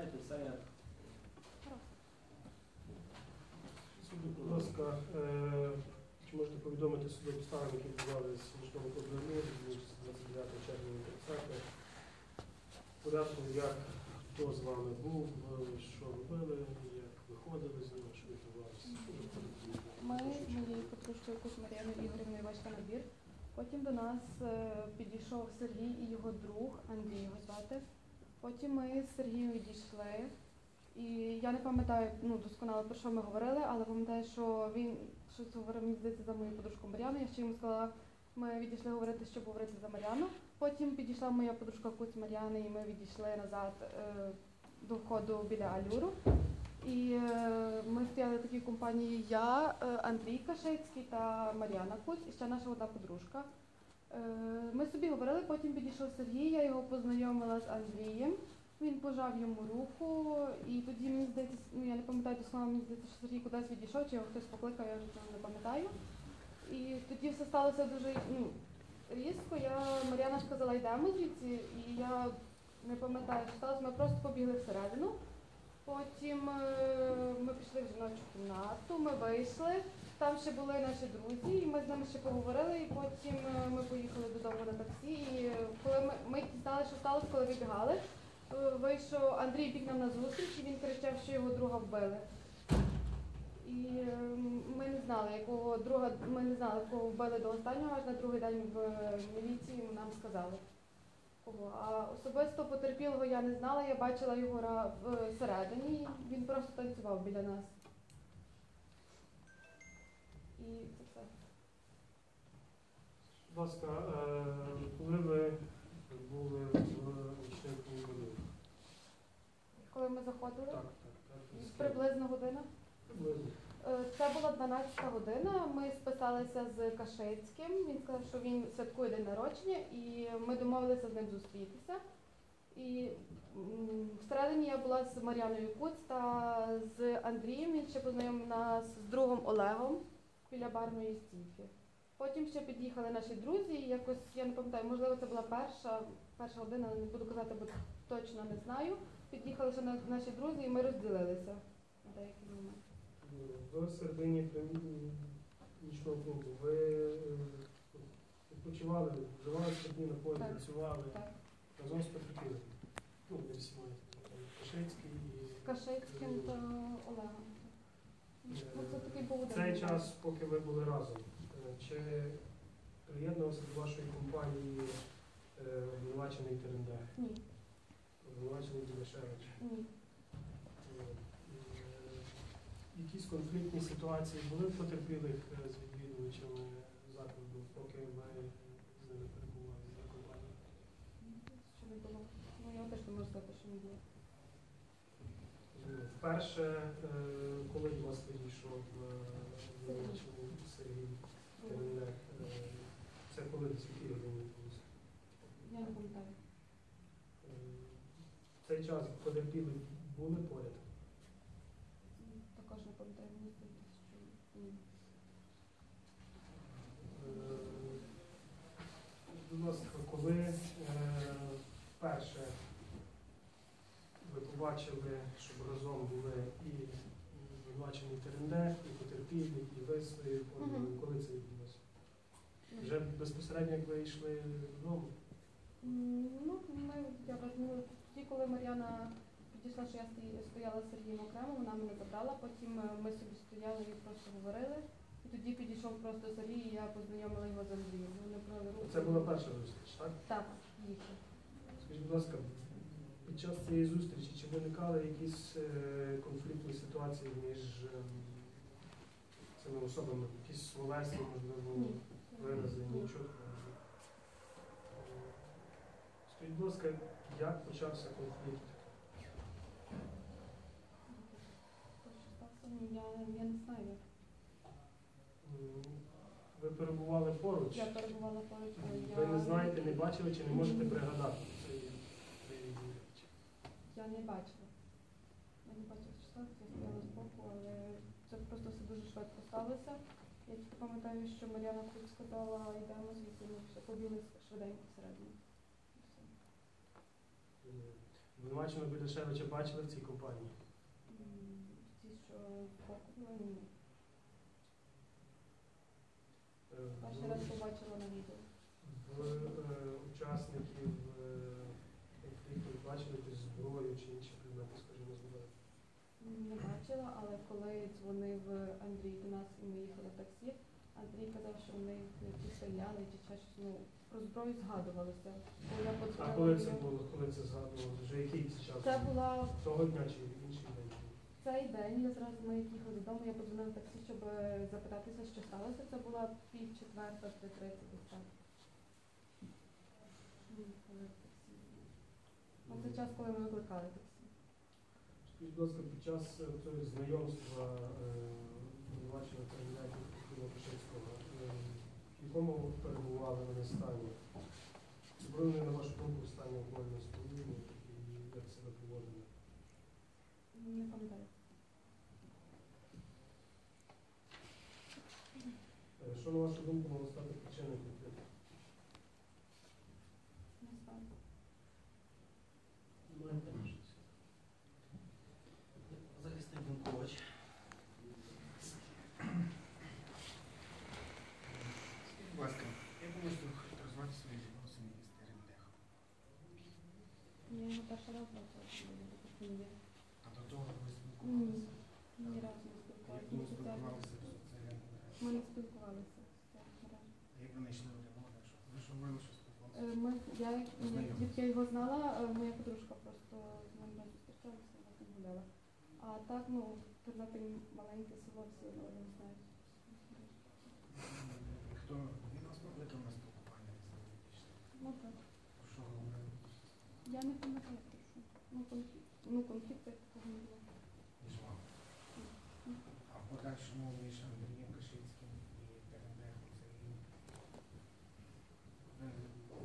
знаєте, все як Суду, будь ласка, е, чи можете повідомити суду обставини, які відбувалися смішного подвір'ю між 29 червня і 30 порядку, як хто з вами був, що робили, як виходили з нього, що відбувалося? Ми з моєю подружкою Куш Мар'яною Ігорівною вийшли на двір. Потім до нас е, підійшов Сергій і його друг Андрій його звати. Потім ми з Сергієм відійшли. І я не пам'ятаю ну, досконало про що ми говорили, але пам'ятаю, що він щось говорив мені здається за мою подружку Мар'яну. Я ще йому сказала, ми відійшли говорити, щоб говорити за Мар'яну. Потім підійшла моя подружка Куць Мар'яни, і ми відійшли назад е, до входу біля Алюру. І е, ми стояли в такій компанії я, е, Андрій Кашицький та Мар'яна Куць, і ще наша одна подружка. Е, ми собі говорили, потім підійшов Сергій, я його познайомила з Андрієм. Він пожав йому руку, і тоді мені здається, ну я не пам'ятаю досконало, мені здається, що Сергій кудись відійшов, чи його хтось покликав, я вже не пам'ятаю. І тоді все сталося дуже ну, різко. Я Мар'яна сказала, йдемо звідси, і я не пам'ятаю, що сталося. Ми просто побігли всередину. Потім е, ми пішли в жіночу кімнату, ми вийшли. Там ще були наші друзі, і ми з ними ще поговорили. І потім е, ми поїхали додому на таксі. І е, коли ми, ми дізналися, що сталося, коли вибігали, вийшов Андрій біг нам на зустріч, і він кричав, що його друга вбили. І ми не знали, якого друга, ми не знали, кого вбили до останнього, аж на другий день в міліції нам сказали. А особисто потерпілого я не знала, я бачила його всередині, він просто танцював біля нас. І це все. Будь ласка, е, коли ви були в учнівському будинку? Коли ми заходили, Так, так, так. приблизно година. Приблизно. Е, Це була 12-та година. Ми списалися з Кашицьким. Він сказав, що він святкує день народження, і ми домовилися з ним зустрітися. І всередині я була з Мар'яною Куц та з Андрієм. Він ще познайомив з другом Олегом біля барної стійки. Потім ще під'їхали наші друзі, і якось я не пам'ятаю, можливо, це була перша, перша година, не буду казати, бо точно не знаю. Під'їхали ще наші друзі, і ми розділилися на деякий момент. Ви в середині нічного клубу. Ви е, відпочивали, вживали спиртні напої, Так. працювали разом з потерпілими. Ну, не всі мають. Кашицький і Кашицьким та Олегом. Ну, це такий був В цей час, поки ви були разом, е, чи приєднувався до вашої компанії е, обвинувачений Терендех, Ні, обвинувачений Дімешевич? ні. Е, е, Якісь конфліктні ситуації були в потерпілих е, з відвідувачами закладу, поки ви з ними перебували за компанією? Що не було. Ну я теж не можу сказати, що не було. Вперше, е, коли до вас підійшов е, Сергій е, це коли десь в Києві? Я не пам'ятаю. Е, В цей час потерпіли були поряд. М, Також не пам'ятаю, мені здається, що ні. Е, Будь ласка, коли е, вперше ви побачили, щоб разом були і обвинувачений Терендех, і своєю подругою, Мгм. коли це відбулося? Вже безпосередньо, як ви йшли додому? м, Ну, ми, я возьму, тоді, коли Мар'яна підійшла, що я стояла з Сергієм окремо, вона мене забрала, потім е, ми собі стояли і просто говорили. І тоді підійшов просто Сергій, і я познайомила його з Андрієм. Вони брали руку. Це була перша зустріч, так? Так, їхня. Скажіть, будь ласка, під час цієї зустрічі чи виникали якісь е, конфліктні ситуації між ем, цими особами? Якісь словесні, можливо, вирази, Ні. нічого? Скажіть, будь ласка, як почався конфлікт? Я, я не знаю. як. Ви перебували поруч? Я перебувала поруч. але я Ви не знаєте, не бачили чи не можете пригадати цієї цієї речі? Я не бачила. Я не що сталося, я стояла збоку, але це просто все дуже швидко сталося. Я тільки пам'ятаю, що Мар'яна Круц сказала, йдемо звідси, ми побігли швиденько всередину. Обвинувачено Білішевича бачили в цій компанії? Ті, що покупили, ні. Е, Перший раз побачила на відео. Е, учасників е, конфлікту бачили якусь зброю чи інші предмети, скажімо, зброю? Не бачила, але коли дзвонив Андрій до нас і ми їхали в таксі, Андрій казав, що в них ті стріляли чи щось, ну, про зброю згадувалося. Коли я А подзвонила коли це йому- було? Коли це згадували? Вже який це час? Це була Того дня чи інший день? цей день, я зразу ми як їхали додому, я подзвонила в таксі, щоб е, запитатися, що сталося. Це була пів четверта, три тридцять десь так. Ми їхали в таксі. Ну, це час, коли ми викликали таксі. Скажіть, будь ласка, під час е, цього знайомства е, обвинуваченого кандидата Пашинського, е, в якому перебували вони стані? Чи були вони, на вашу думку, в стані алкогольного сп'яніння і як себе поводили? Не пам'ятаю. Що, на вашу думку, могло стати причиною конфлікту? Не знаю. Захисник Дункович. Скажіть, будь ласка, як ви можете характеризувати свої відносини із Терендехом? Я його перший такий він є. А до того ви спілкувалися? ні разу не Як спілкувалися. ви спілкувалися? Ми не спілкувалися. Як ви знайшли один одного? Що? Ви ж що Е, спілкувалися? Ми, я, ні, я його знала, е, моя подружка просто з ним разом зустрічалася, вона ним гуляла. А так, ну, Тернопіль маленьке село, всі одне одного знають. Хто? Він вас покликав на спілкування? ви? Ну так. Що говорили? Я не пам'ятаю, про що. Ну, конфлікт, ну, конфлікту як такого не було. Між вами? А в подальшому між Андрієм Кашицьким і Терендехом це він? Ви,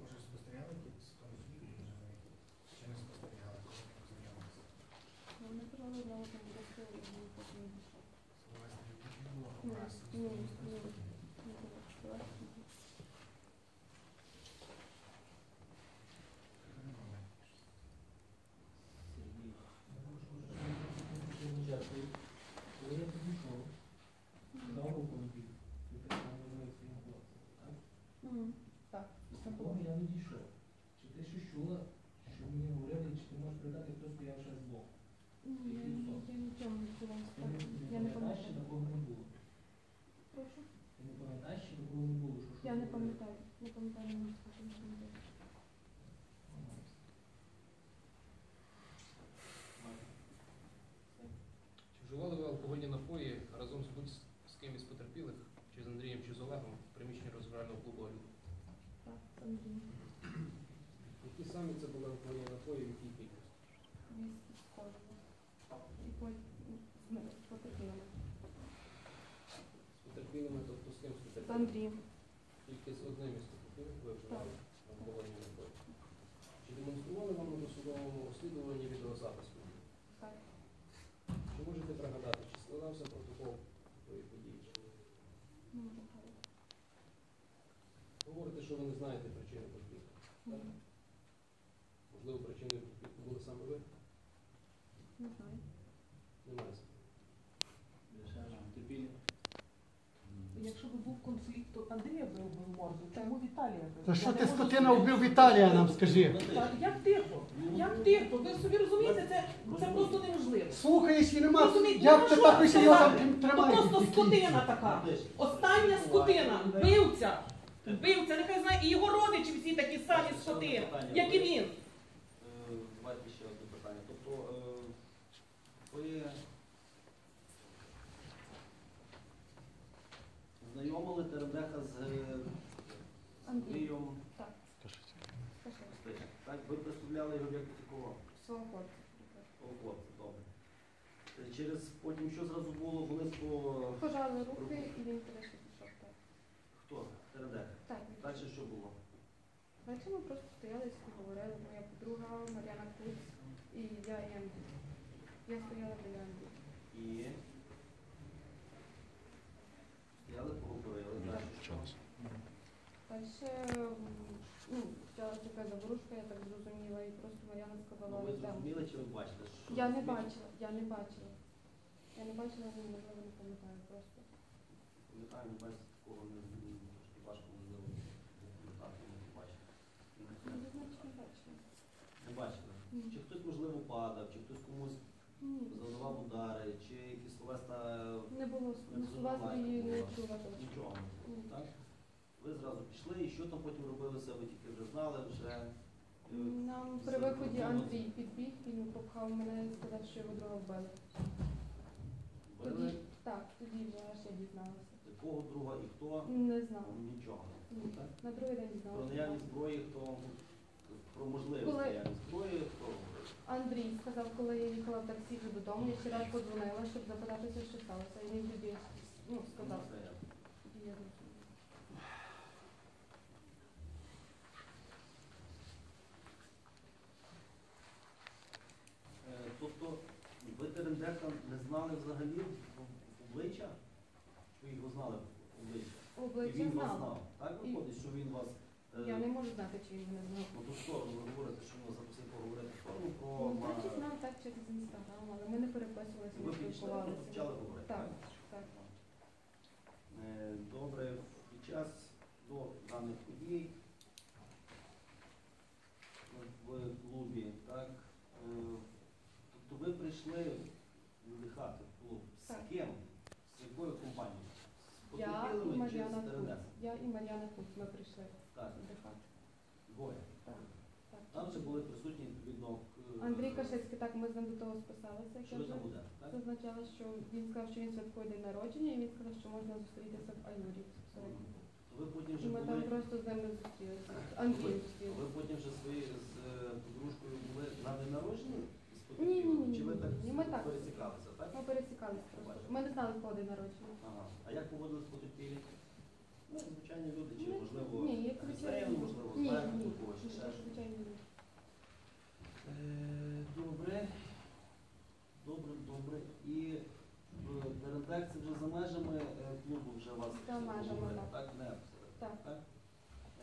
може, спостерігали якийсь конфлікт між ними? Чи не спостерігали, коли ви познайомилися? Ну, Вони казали одне одному просто, і він потім не пішов. Словесне любов не було, Ні, образ, ні, ні. особисто? Не було. Давай. Дякую. Коли я підійшов, дав руку на бік, ви прямо мною своїм хлопцем, так? Мгм. Так, Після того я дійшов. Чи ти щось чула, що мені говорили, чи ти можеш передати, хто стояв ще з Богом? я, я нічого не чула. Ти не, не не пам'ятаєш, чи такого не було? Прошу. Ти не пам'ятаєш, що такого не було? Що, що Я не пам'ятаю. Не пам'ятаю, не можу сказати, не пам'ятаю. Ага. Чи вживали ви алкогольні напої разом з будь з ким із потерпілих, чи з Андрієм, чи з Олегом в приміщенні розважального клубу «Олюб»? Так, це Андрій. Які самі це були алкогольні напої, в якій кількості? Віскі з кожного. І з потерпілими. З потерпілими, тобто з ким з З? Андрієм. Тільки з одним із потерпілих ви вживали алкогольні напої. Чи демонстрували вам на досудовому розслідуванні відеозапис? Так. Чи можете пригадати, чи складався протокол тої події? Чи ні? Ну, нехай. Що ви не знаєте причини конфлікту. Ні, Можливо, причиною конфлікту були саме ви? Не знаю. Немає. Якщо б був конфлікт, то Андрія би в морду, чому Віталія бив? Та що ти скотина вбив Віталія нам скажи? Та Як тихо? Як тихо? Ви собі розумієте, це, це просто неможливо. Слухай, якщо нема, Розумієте, як ну, ти так ось його там То тримаєш? просто скотина така. Остання скотина, вбивця. Вбивця, нехай знає, і його родичі всі такі самі скотини, як і він. Е, Давайте ще одне питання. Тобто, е, ви знайомили Терендеха з е, Андрієм Так. Так, ви представляли його як такого Свого хлопця. О, хлопця, добре. Через потім що зразу було близько Пожали руки і він теж пішов. Так. Далі що було? Далі ми просто стояли і говорили. Моя подруга Мар'яна Куц і я і Я стояла біля Андрія. І стояли, поговорили. Далі що? Далі ну, почалася така заворушка, я так зрозуміла, і просто Мар'яна сказала, Ну, ви зрозуміли чи ви бачите? що Я не бачила, я не бачила. Я не бачила, можливо, не пам'ятаю просто. Пам'ятаю, не бачите такого не важко можливо не бачите. Ну, не бачили. Чи хтось можливо падав, чи хтось комусь завдавав удари, чи якісь словесна Не було свої не чула нічого. Так? Ви зразу пішли, і що там потім робилося, ви тільки вже знали, вже е, Нам при виході Андрій підбіг, він попхав мене і сказав, що його друга вбили. били тоді аж якого друга і хто, Не знала. нічого. Ні. Так? На другий день Про дізналася. наявність зброї, хто про можливість Коли- наявність зброї, хто говорив? Андрій сказав, коли я їхала в таксі вже додому, я ще раз подзвонила, щоб запитатися, що сталося. І він тоді ну, сказав. Ну, це я. Я зрозуміла. Е, Тобто ви Терендека не знали взагалі в в обличчя? Ви його знали в обличчя? І він вас знав. Так І- виходить, що він вас. е, Я не можу знати, чи він мене знав. Ну то що, ви говорите, що він вас запросив поговорити в про Ну, ма- значить, знав так через інстаграм, але ми не переписувалися, Ви не підійшли, спілкувалися. просто почали говорити. Так, так. Е, Добре, під час до даних подій в клубі, так? е, Тобто ви прийшли віддихати в клуб. З Так. ким? З якою компанією? З Я і потерпілими чи Мар'яна з Кут. ТРНС? Я і Мар'яна Кут ми прийшли Так, двоє. Так, так. Там вже були присутні відповідно Андрій Кашицький, так, ми з ним до того списалися, як Що я вже буде? Так? Це означало, що він сказав, що він святкує день народження, і він сказав, що можна зустрітися в Аюрі. Ви потім вже І ми були. там просто з ним не зустрілися. Андрій Ви зустрілися. потім вже свої з е, подружкою були на день народження? з Ні, ні, ні, Чи ви ні, так ні, ми так. пересікалися, так? Ми пересікалися просто. Ми не знали, день народження. Ага. А як поводились потерпілі? Ну, звичайні люди, чи можливо Ні, як можливо, Ні, до когось, ні, ще щось? звичайно. ні. Е, Добре. Добре, добре. І в Терентек це вже за межами е, клубу вже вас За межами, поговорили, так. так? Не Так. так?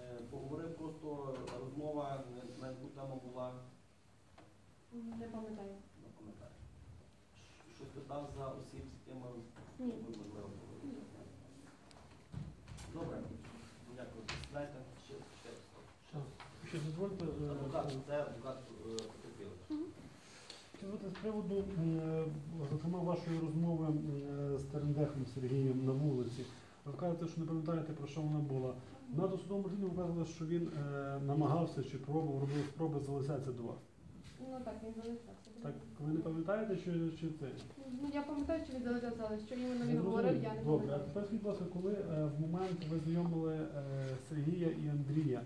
Е, Поговорив просто розмова, на- яку тему була, Не пам'ятаю. не пам'ятаю. Щось питав за осіб, з якими Ні. ви можливо. Добре. Дякую. Дайте ще ще. Дозвольте. е, Адвокат, це адвокат е, з приводу, е, зокрема, вашої розмови е, з Терендехом Сергієм на вулиці. Ви кажете, що не пам'ятаєте, про що вона була. На досудовому розслідуванні вказано, що він е, намагався чи пробував, робив спроби залишатися до вас. Ну так, він залишався. Так, ви не пам'ятаєте, що, чи це? Ну я пам'ятаю, що він залишався, що іменно він говорив, я не Добре, а пам'ятаю. тепер скажіть, будь ласка, коли е, в момент ви знайомили е, Сергія і Андрія,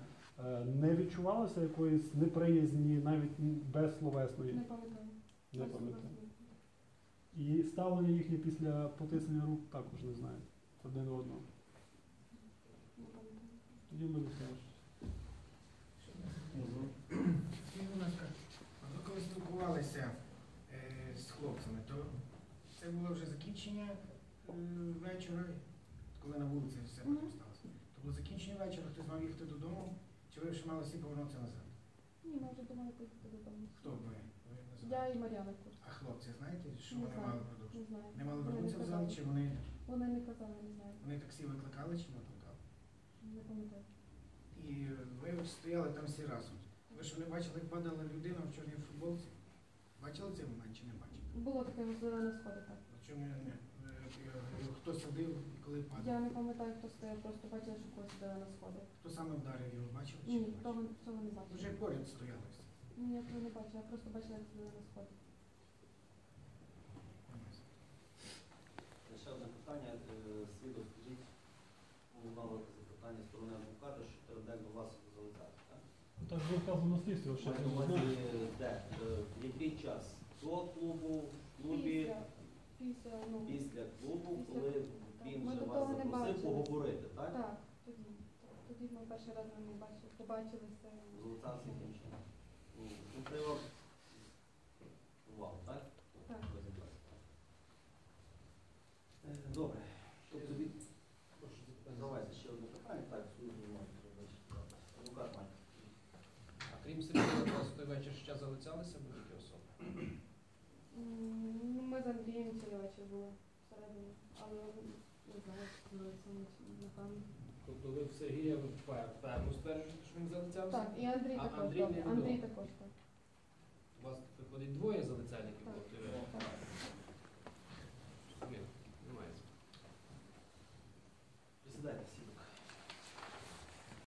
е, не відчувалося якоїсь неприязні, навіть м, безсловесної? Не пам'ятаю. Не пам'ятаю. І ставлення їхнє після потиснення рук також не знаєте. Один одного. Не пам'ятаю. Тоді ми не скажемо. Скажіть, будь ласка, а ви коли спілкувалися е, з хлопцями, то це було вже закінчення е, вечора, коли на вулиці все потім сталося. То було закінчення вечора, хтось мав їхати додому, чи ви вже мали всі повернутися назад? Ні, ми вже думали поїхати додому. Хто ви? Я і Мар'яна А хлопці, знаєте, що Не вони знаю. мали продовжити? Не знаю. Не мали Вони вернутися в зал, казали. чи вони, Вони не казали, не знаю. вони таксі викликали, чи не викликали? Не пам'ятаю. І ви стояли там всі разом. Ви що не бачили, як падала людина в чорній футболці? Бачили цей момент чи не бачили? Було таке можливо на сході, так. Чому я не е, хто садив і коли падав? Я не пам'ятаю, хто стояв, просто бачила, що когось сиділа на сході. Хто саме вдарив його, бачили чи Ні, не бачили? того, цього не Вже бачила. поряд стояли всі. Ні, я того не бачила, я просто бачила, як сиділа на сході. Ще одне питання. Е, Свідок, скажіть, ви мали запитання сторони адвоката, що Терендек до вас залетав, так? Так було вказано слідство, що Маю на увазі, де? Е, В який час? До клубу, в клубі, Після, після, ну, після клубу, Після коли він Ми вже до вас того не запросив поговорити, так? так, тоді. Тоді ми перший раз не бачили, побачилися. Золотався яким чином. Ну, Можливо, увагу, так? Так. Презентація. Е, Добре. Тобто від... Прошу, давайте ще одне питання. Так, службу можете, бачите. Адвокат має. Крім Сергія, у вас в той вечір ще залицялися будь-які особи? Ну, Ми з Андрієм цілий вечір були всередині, але не знаю, напевно. Тобто ви в Сергія ви певно стверджуєте, що він залицявся? Так, і Андрій А також. Андрій. Андрій також так. У вас виходить двоє залицяльників. Так.